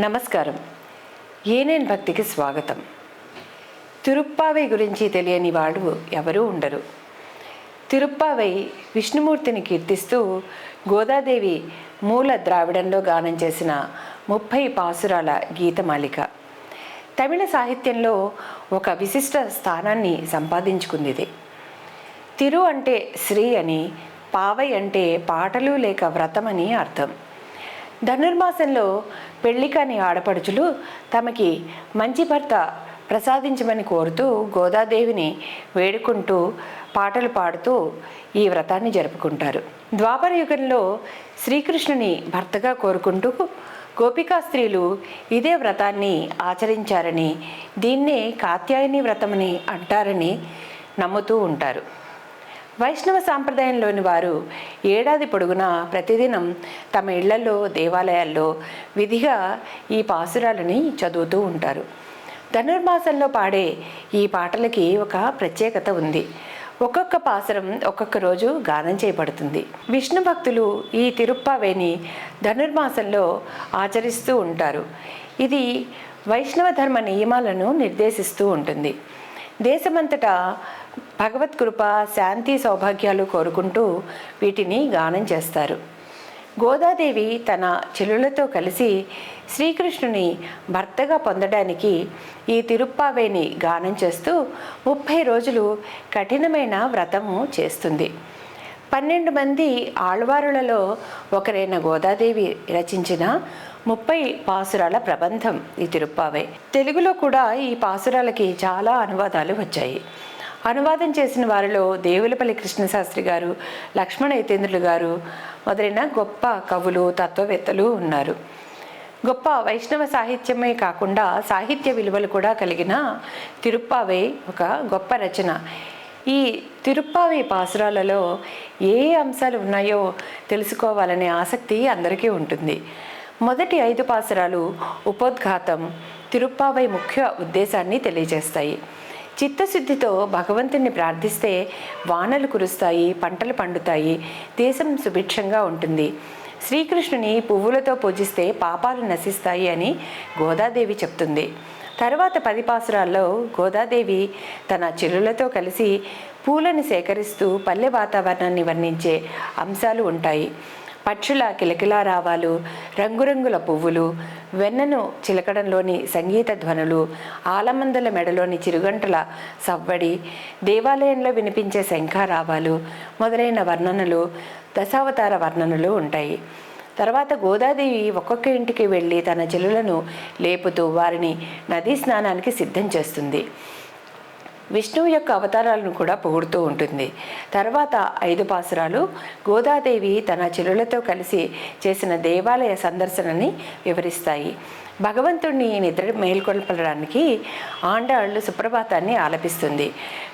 నమస్కారం. ఏనేన్ భక్తికి స్వాగతం. తిరుప్పావై గురించి తెలియని వాడు ఎవరూ ఉండరు. తిరుప్పావై విష్ణుమూర్తిని కీర్తిస్తూ గోదాదేవి మూల ద్రావిడంలో గానం చేసిన ముప్పై పాసురాల గీతమాలిక తమిళ సాహిత్యంలో ఒక విశిష్ట స్థానాన్ని సంపాదించుకుంది తిరు అంటే శ్రీ అని పావై అంటే పాటలు లేక వ్రతమని అర్థం. ధనుర్మాసంలో పెళ్ళి కాని ఆడపడుచులు తమకి మంచి భర్త ప్రసాదించమని కోరుతూ గోదాదేవిని వేడుకుంటూ పాటలు పాడుతూ ఈ వ్రతాన్ని జరుపుకుంటారు. ద్వాపర యుగంలో శ్రీకృష్ణుని భర్తగా కోరుకుంటూ గోపికా స్త్రీలు ఇదే వ్రతాన్ని ఆచరించారని దీన్నే కాత్యాయని వ్రతమని అంటారని నమ్ముతూ ఉంటారు. వైష్ణవ సాంప్రదాయంలోని వారు ఏడాది పొడుగునా ప్రతిదినం తమ ఇళ్ళలో దేవాలయాల్లో విధిగా ఈ పాసురాలని చదువుతూ ఉంటారు. ధనుర్మాసంలో పాడే ఈ పాటలకి ఒక ప్రత్యేకత ఉంది. ఒక్కొక్క పాసురం ఒక్కొక్క రోజు గానం చేయబడుతుంది. విష్ణు భక్తులు ఈ తిరుప్పావేని ధనుర్మాసంలో ఆచరిస్తూ ఉంటారు. ఇది వైష్ణవ ధర్మ నియమాలను నిర్దేశిస్తూ ఉంటుంది. దేశమంతటా భగవత్ కృప శాంతి సౌభాగ్యాలు కోరుకుంటూ వీటిని గానం చేస్తారు. గోదాదేవి తన చెల్లులతో కలిసి శ్రీకృష్ణుని భర్తగా పొందడానికి ఈ తిరుప్పావేని గానం చేస్తూ ముప్పై రోజులు కఠినమైన వ్రతము చేస్తుంది. పన్నెండు మంది ఆళ్వారులలో ఒకరైన గోదాదేవి రచించిన ముప్పై పాసురాల ప్రబంధం ఈ తిరుప్పావే. తెలుగులో కూడా ఈ పాసురాలకి చాలా అనువాదాలు వచ్చాయి. అనువాదం చేసిన వారిలో దేవులపల్లి కృష్ణశాస్త్రి గారు లక్ష్మణ యతేంద్రులు గారు మొదలైన గొప్ప కవులు తత్వవేత్తలు ఉన్నారు. గొప్ప వైష్ణవ సాహిత్యమే కాకుండా సాహిత్య విలువలు కూడా కలిగిన తిరుప్పావే ఒక గొప్ప రచన. ఈ తిరుప్పావి పాసురాలలో ఏ అంశాలు ఉన్నాయో తెలుసుకోవాలనే ఆసక్తి అందరికీ ఉంటుంది. మొదటి ఐదు పాసురాలు ఉపోద్ఘాతం తిరుప్పావై ముఖ్య ఉద్దేశాన్ని తెలియజేస్తాయి. చిత్తశుద్ధితో భగవంతుని ప్రార్థిస్తే వానలు కురుస్తాయి పంటలు పండుతాయి దేశం సుభిక్షంగా ఉంటుంది. శ్రీకృష్ణుని పువ్వులతో పూజిస్తే పాపాలు నశిస్తాయి అని గోదాదేవి చెప్తుంది. తర్వాత పది పాసురాల్లో గోదాదేవి తన చెల్లులతో కలిసి పూలను సేకరిస్తూ పల్లె వాతావరణాన్ని వర్ణించే అంశాలు ఉంటాయి. పక్షుల కిలకిలా రావాలు రంగురంగుల పువ్వులు వెన్నను చిలకడంలోని సంగీత ధ్వనులు ఆలమందల మెడలోని చిరుగంటల సవ్వడి దేవాలయంలో వినిపించే శంఖారావాలు మొదలైన వర్ణనలు దశావతార వర్ణనలు ఉంటాయి. తర్వాత గోదాదేవి ఒక్కొక్క ఇంటికి వెళ్ళి తన చెలులను లేపుతూ వారిని నదీ స్నానానికి సిద్ధం చేస్తుంది. విష్ణువు యొక్క అవతారాలను కూడా పొగుడుతూ ఉంటుంది. తర్వాత ఐదు పాసురాలు గోదాదేవి తన చెల్లులతో కలిసి చేసిన దేవాలయ సందర్శనని వివరిస్తాయి. భగవంతుణ్ణి నిద్ర మేల్కొల్పడానికి ఆండాళ్ళు సుప్రభాతాన్ని ఆలపిస్తుంది.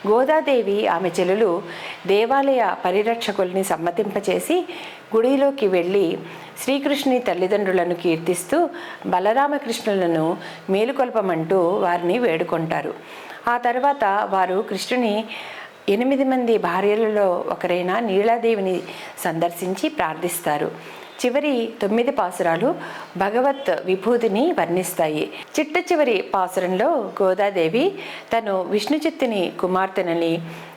గోదాదేవి ఆమె చెల్లులు దేవాలయ పరిరక్షకుల్ని సమ్మతింపచేసి గుడిలోకి వెళ్ళి శ్రీకృష్ణుని తల్లిదండ్రులను కీర్తిస్తూ బలరామకృష్ణులను మేలుకొల్పమంటూ వారిని వేడుకుంటారు. ఆ తర్వాత వారు కృష్ణుని ఎనిమిది మంది భార్యలలో ఒకరైన నీలాదేవిని సందర్శించి ప్రార్థిస్తారు. చివరి తొమ్మిది పాసురాలు భగవత్ విభూతిని వర్ణిస్తాయి. చిట్ట చివరి పాసురంలో గోదాదేవి తను విష్ణుచిత్తుని కుమార్తెనని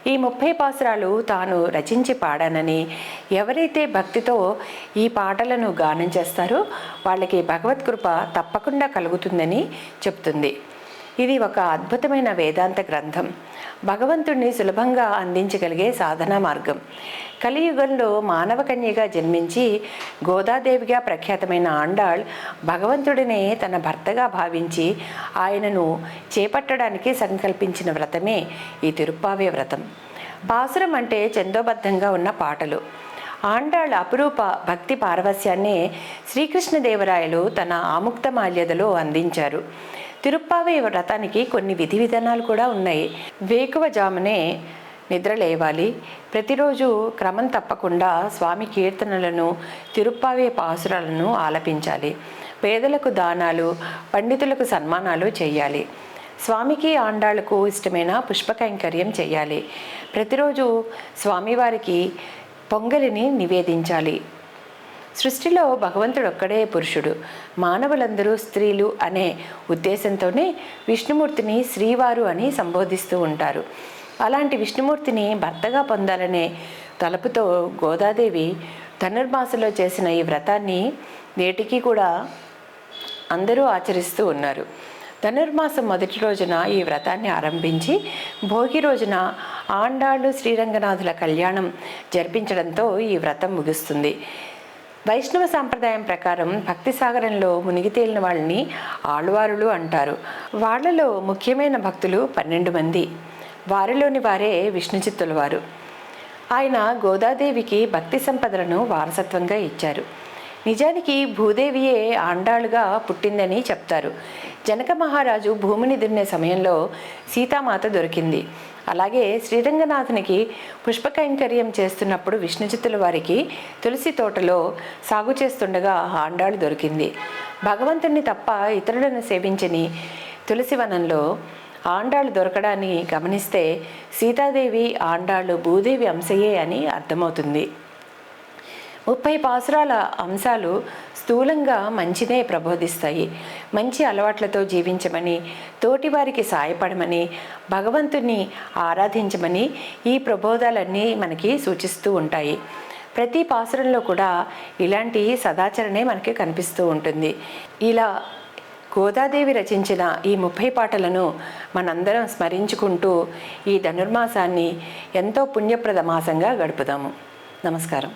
ఈ ముప్పై పాసురాలు తాను రచించి పాడానని ఎవరైతే భక్తితో ఈ పాటలను గానం చేస్తారో వాళ్ళకి భగవత్ కృప తప్పకుండా కలుగుతుందని చెప్తుంది. ఇది ఒక అద్భుతమైన వేదాంత గ్రంథం. భగవంతుణ్ణి సులభంగా అందించగలిగే సాధనా మార్గం. కలియుగంలో మానవ కన్యగా జన్మించి గోదాదేవిగా ప్రఖ్యాతమైన ఆండాళ్ భగవంతుడినే తన భర్తగా భావించి ఆయనను చేపట్టడానికి సంకల్పించిన వ్రతమే ఈ తిరుప్పావే వ్రతం. పాసురం అంటే చందోబద్ధంగా ఉన్న పాటలు. ఆండాళ్ అపురూప భక్తి పారవస్యాన్నే శ్రీకృష్ణదేవరాయలు తన ఆముక్త మాల్యదలో అందించారు. తిరుప్పావే వ్రతానికి కొన్ని విధి విధానాలు కూడా ఉన్నాయి. వేకువజామునే నిద్ర లేవాలి. ప్రతిరోజు క్రమం తప్పకుండా స్వామి కీర్తనలను తిరుప్పావే పాసురాలను ఆలపించాలి. పేదలకు దానాలు పండితులకు సన్మానాలు చేయాలి. స్వామికి ఆండాళ్ళకు ఇష్టమైన పుష్పకైంకర్యం చేయాలి. ప్రతిరోజు స్వామివారికి పొంగలిని నివేదించాలి. సృష్టిలో భగవంతుడు ఒక్కడే పురుషుడు. మానవులందరూ స్త్రీలు అనే ఉద్దేశంతోనే విష్ణుమూర్తిని శ్రీవారు అని సంబోధిస్తూ ఉంటారు. అలాంటి విష్ణుమూర్తిని భర్తగా పొందాలనే తలపుతో గోదాదేవి ధనుర్మాసంలో చేసిన ఈ వ్రతాన్ని నేటికి కూడా అందరూ ఆచరిస్తూ ఉన్నారు. ధనుర్మాసం మొదటి రోజున ఈ వ్రతాన్ని ఆరంభించి భోగి రోజున ఆండాళ్ళు శ్రీరంగనాథుల కళ్యాణం జరిపించడంతో ఈ వ్రతం ముగుస్తుంది. వైష్ణవ సాంప్రదాయం ప్రకారం భక్తి సాగరంలో మునిగి తేలిన వాళ్ళని ఆళ్వారులు అంటారు. వాళ్ళలో ముఖ్యమైన భక్తులు పన్నెండు మంది. వారిలోని వారే విష్ణుచిత్తుల వారు ఆయన గోదాదేవికి భక్తి సంపదలను వారసత్వంగా ఇచ్చారు. నిజానికి భూదేవియే ఆండాళ్ళుగా పుట్టిందని చెప్తారు. జనక మహారాజు భూమిని దున్నే సమయంలో సీతామాత దొరికింది. అలాగే శ్రీరంగనాథునికి పుష్పకైంకర్యం చేస్తున్నప్పుడు విష్ణుచిత్తుల వారికి తులసి తోటలో సాగు చేస్తుండగా ఆండాళ్ళు దొరికింది. భగవంతుణ్ణి తప్ప ఇతరులను సేవించని తులసి వనంలో ఆండాళ్ళు దొరకడాన్ని గమనిస్తే సీతాదేవి ఆండాళ్ళు భూదేవి అంశయే అని అర్థమవుతుంది. ముప్పై పాసురాల అంశాలు స్థూలంగా మంచినే ప్రబోధిస్తాయి. మంచి అలవాట్లతో జీవించమని తోటివారికి సాయపడమని భగవంతుని ఆరాధించమని ఈ ప్రబోధాలన్నీ మనకి సూచిస్తూ ఉంటాయి. ప్రతి పాసురంలో కూడా ఇలాంటి సదాచరణే మనకి కనిపిస్తూ ఉంటుంది. ఇలా గోదాదేవి రచించిన ఈ ముప్పై పాటలను మనందరం స్మరించుకుంటూ ఈ ధనుర్మాసాన్ని ఎంతో పుణ్యప్రద మాసంగా గడుపుదాము. నమస్కారం.